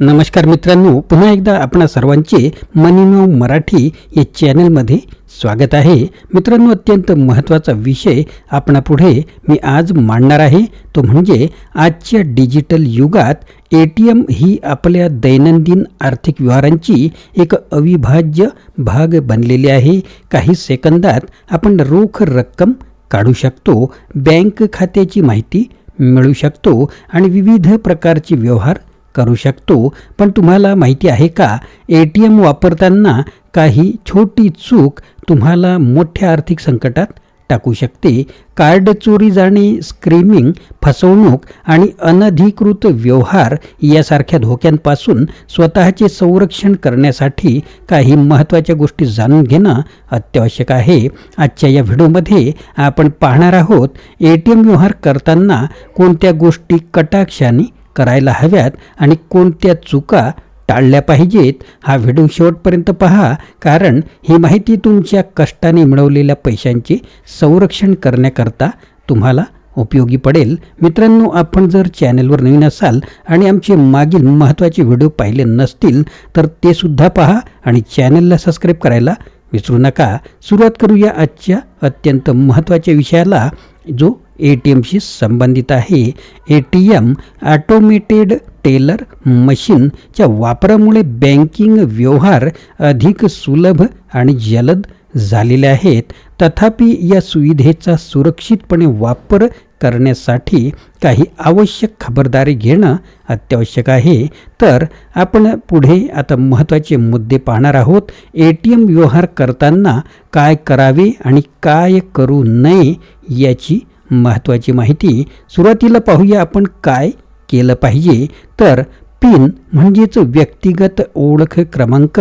नमस्कार मित्रांनो पुन्हा एकदा आपणा सर्वांचे मनीनो मराठी या चॅनलमध्ये स्वागत आहे. मित्रांनो अत्यंत महत्त्वाचा विषय आपणापुढे मी आज मांडणार आहे. तो म्हणजे आजच्या डिजिटल युगात ए टी एम ही आपल्या दैनंदिन आर्थिक व्यवहारांची एक अविभाज्य भाग बनलेली आहे. काही सेकंदात आपण रोख रक्कम काढू शकतो बँक खात्याची माहिती मिळू शकतो आणि विविध प्रकारचे व्यवहार करू शकतो. पण तुम्हाला माहिती आहे का ए टी एम वापरताना काही छोटी चूक तुम्हाला मोठ्या आर्थिक संकटात टाकू शकते. कार्ड चोरी जाणे स्क्रीमिंग फसवणूक आणि अनधिकृत व्यवहार यासारख्या धोक्यांपासून स्वतःचे संरक्षण करण्यासाठी काही महत्त्वाच्या गोष्टी जाणून घेणं अत्यावश्यक आहे. आजच्या या व्हिडिओमध्ये आपण पाहणार आहोत ए टी एम व्यवहार करताना कोणत्या गोष्टी कटाक्षाने करायला हव्यात आणि कोणत्या चुका टाळल्या पाहिजेत हा व्हिडिओ शेवटपर्यंत पहा कारण ही माहिती तुमच्या कष्टाने मिळवलेल्या पैशांचे संरक्षण करण्याकरता तुम्हाला उपयोगी पडेल. मित्रांनो आपण जर चॅनलवर नवीन असाल आणि आमचे मागील महत्त्वाचे व्हिडिओ पाहिले नसतील तर ते सुद्धा पहा आणि चॅनलला सबस्क्राईब करायला विसरू नका. सुरुवात करूया आजच्या अत्यंत महत्त्वाच्या विषयाला जो ए टी एमशी संबंधित आहे. A T M automated teller मशीनच्या वापरामुळे बँकिंग व्यवहार अधिक सुलभ आणि जलद झालेले आहेत. तथापि या सुविधेचा सुरक्षितपणे वापर करण्यासाठी काही आवश्यक खबरदारी घेणं अत्यावश्यक आहे. तर आपण पुढे आता महत्त्वाचे मुद्दे पाहणार आहोत. ए टी एम व्यवहार करताना काय करावे आणि काय करू नये याची महत्त्वाची माहिती सुरुवातीला पाहूया आपण काय केलं पाहिजे. तर पिन म्हणजेच व्यक्तिगत ओळख क्रमांक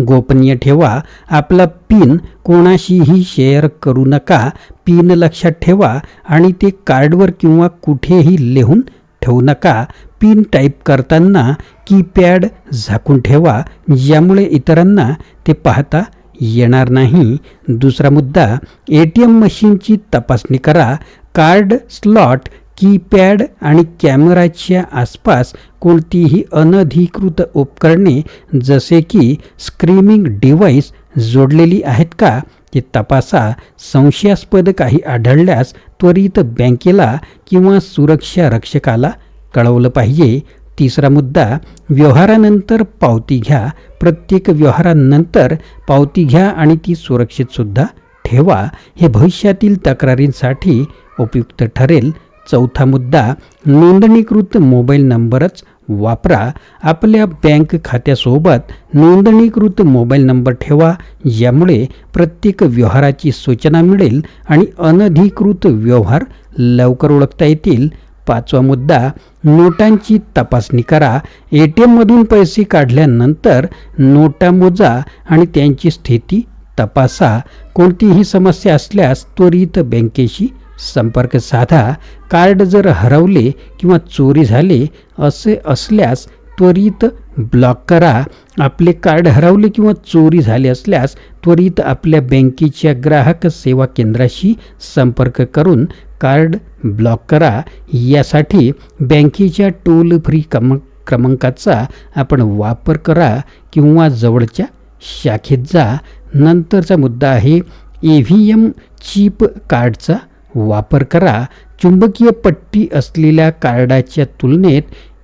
गोपनीय ठेवा. आपला पिन कोणाशीही शेअर करू नका. पिन लक्षात ठेवा आणि ते कार्डवर किंवा कुठेही लिहून ठेवू नका. पिन टाईप करताना कीपॅड झाकून ठेवा ज्यामुळे इतरांना ते पाहता येणार नाही. दुसरा मुद्दा ए टी एम मशीनची तपासणी करा. कार्ड स्लॉट कीपॅड आणि कॅमेराच्या आसपास कोणतीही अनधिकृत उपकरणे जसे की स्क्रीमिंग डिव्हाइस जोडलेली आहेत का ते तपासा. संशयास्पद काही आढळल्यास त्वरित बँकेला किंवा सुरक्षा रक्षकाला कळवलं पाहिजे. तिसरा मुद्दा व्यवहारानंतर पावती घ्या. प्रत्येक व्यवहारानंतर पावती घ्या आणि ती सुरक्षितसुद्धा ठेवा हे भविष्यातील तक्रारींसाठी उपयुक्त ठरेल. चौथा मुद्दा नोंदणीकृत मोबाईल नंबरच वापरा. आपल्या बँक खात्यासोबत नोंदणीकृत मोबाईल नंबर ठेवा यामुळे प्रत्येक व्यवहाराची सूचना मिळेल आणि अनधिकृत व्यवहार लवकर ओळखता येतील. पाचवा मुद्दा नोटांची तपासणी करा. ए टी एममधून पैसे काढल्यानंतर नोटा मोजा आणि त्यांची स्थिती तपासा कोणतीही समस्या असल्यास त्वरित बँकेशी संपर्क साधा. कार्ड जर हरवले किंवा चोरी झाले असे असल्यास त्वरित ब्लॉक करा. आपले कार्ड हरवले किंवा चोरी झाले असल्यास त्वरित आपल्या बँकेच्या ग्राहक सेवा केंद्राशी संपर्क करून कार्ड ब्लॉक करा. यासाठी बँकेच्या टोल फ्री क्रम क्रमांकाचा आपण वापर करा किंवा जवळच्या शाखेत जा. नंतरचा मुद्दा आहे ए व्ही एम चीप कार्डचा वापर करा. चुंबकीय पट्टी असलेल्या कार्डाच्या तुलनेत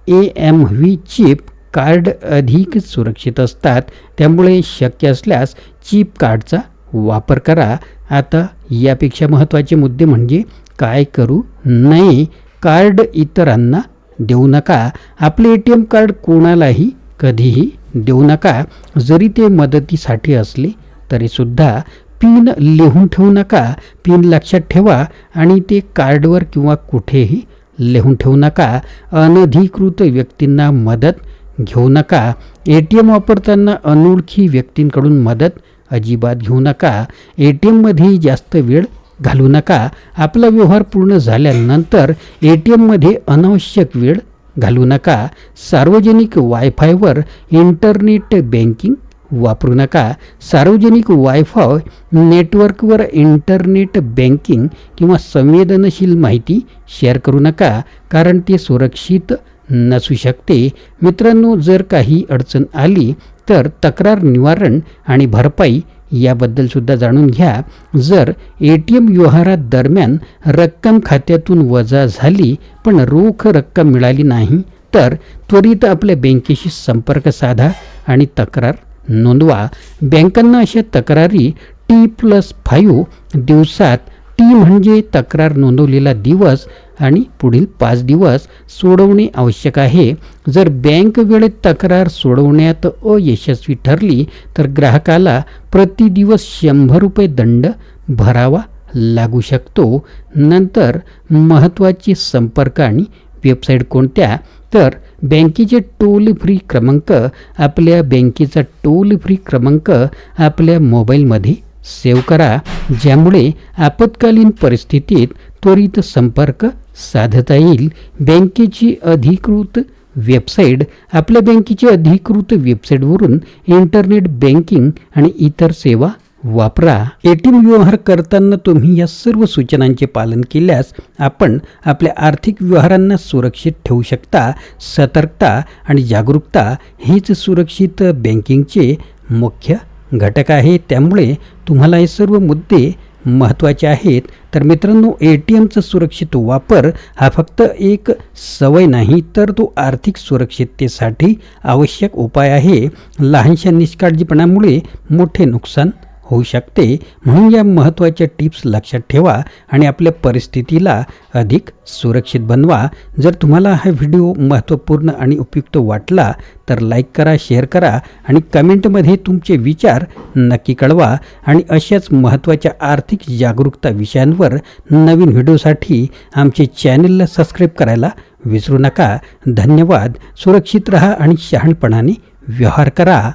E M V chip card अधिक सुरक्षित असतात. त्यामुळे शक्य असल्यास चीप कार्डचा वापर करा. आता यापेक्षा महत्त्वाचे मुद्दे म्हणजे काय करू नये? कार्ड इतरांना देऊ नका. आपले ए टी एम कार्ड कोणालाही कधीही देऊ नका. जरी ते मदतीसाठी असले तरीसुद्धा पिन लिहून ठेवू नका. पिन लक्षात ठेवा आणि ते कार्डवर किंवा कुठेही लिहून ठेवू नका. अनधिकृत व्यक्तींना मदत घेऊ नका. ए टी एम वापरताना अनोळखी व्यक्तींकडून मदत अजिबात घेऊ नका. ए टी एममध्ये जास्त वेळ घालू नका. आपला व्यवहार पूर्ण झाल्यानंतर ए टी एममध्ये अनावश्यक वेळ घालू नका. सार्वजनिक वायफायवर इंटरनेट बँकिंग वापरू नका. सार्वजनिक वायफाय नेटवर्कवर इंटरनेट बँकिंग किंवा संवेदनशील माहिती शेअर करू नका कारण ते सुरक्षित नसू शकते. मित्रांनो जर काही अडचण आली तर तक्रार निवारण आणि भरपाई याबद्दलसुद्धा जाणून घ्या. जर ए टी एम व्यवहारादरम्यान रक्कम खात्यातून वजा झाली पण रोख रक्कम मिळाली नाही तर त्वरित आपल्या बँकेशी संपर्क साधा आणि तक्रार नोंदवा बँकांना अशा तक्रारी टी प्लस फाईव्ह दिवसात. टी म्हणजे तक्रार नोंदवलेला दिवस आणि पुढील पाच दिवस सोडवणे आवश्यक आहे. जर बँक वेळेत तक्रार सोडवण्यात अयशस्वी ठरली तर ग्राहकाला प्रति दिवस शंभर रुपये दंड भरावा लागू शकतो. नंतर महत्त्वाचे संपर्क आणि वेबसाईट कोणत्या? तर बँकेचे टोल फ्री क्रमांक आपल्या बँकेचा टोल फ्री क्रमांक आपल्या मोबाईलमध्ये सेव्ह करा ज्यामुळे आपत्कालीन परिस्थितीत त्वरित संपर्क साधता येईल. बँकेची अधिकृत वेबसाईट आपल्या बँकेची अधिकृत वेबसाईटवरून इंटरनेट बँकिंग आणि इतर सेवा वापरा. ए टी एम व्यवहार करताना तुम्ही या सर्व सूचनांचे पालन केल्यास आपण आपल्या आर्थिक व्यवहारांना सुरक्षित ठेवू शकता. सतर्कता आणि जागरूकता हेच सुरक्षित बँकिंगचे मुख्य घटक आहे. त्यामुळे तुम्हाला हे सर्व मुद्दे महत्त्वाचे आहेत. तर मित्रांनो ए टी एमचा सुरक्षित वापर हा फक्त एक सवय नाही तर तो आर्थिक सुरक्षिततेसाठी आवश्यक उपाय आहे. लहानशा निष्काळजीपणामुळे मोठे नुकसान होऊ शकते. म्हणून या महत्त्वाच्या टिप्स लक्षात ठेवा आणि आपल्या परिस्थितीला अधिक सुरक्षित बनवा. जर तुम्हाला हा व्हिडिओ महत्त्वपूर्ण आणि उपयुक्त वाटला तर लाईक करा शेअर करा आणि कमेंटमध्ये तुमचे विचार नक्की कळवा. आणि अशाच महत्त्वाच्या आर्थिक जागरूकता विषयांवर नवीन व्हिडिओसाठी आमचे चॅनलला सबस्क्राईब करायला विसरू नका. धन्यवाद. सुरक्षित रहा आणि शहाणपणाने व्यवहार करा.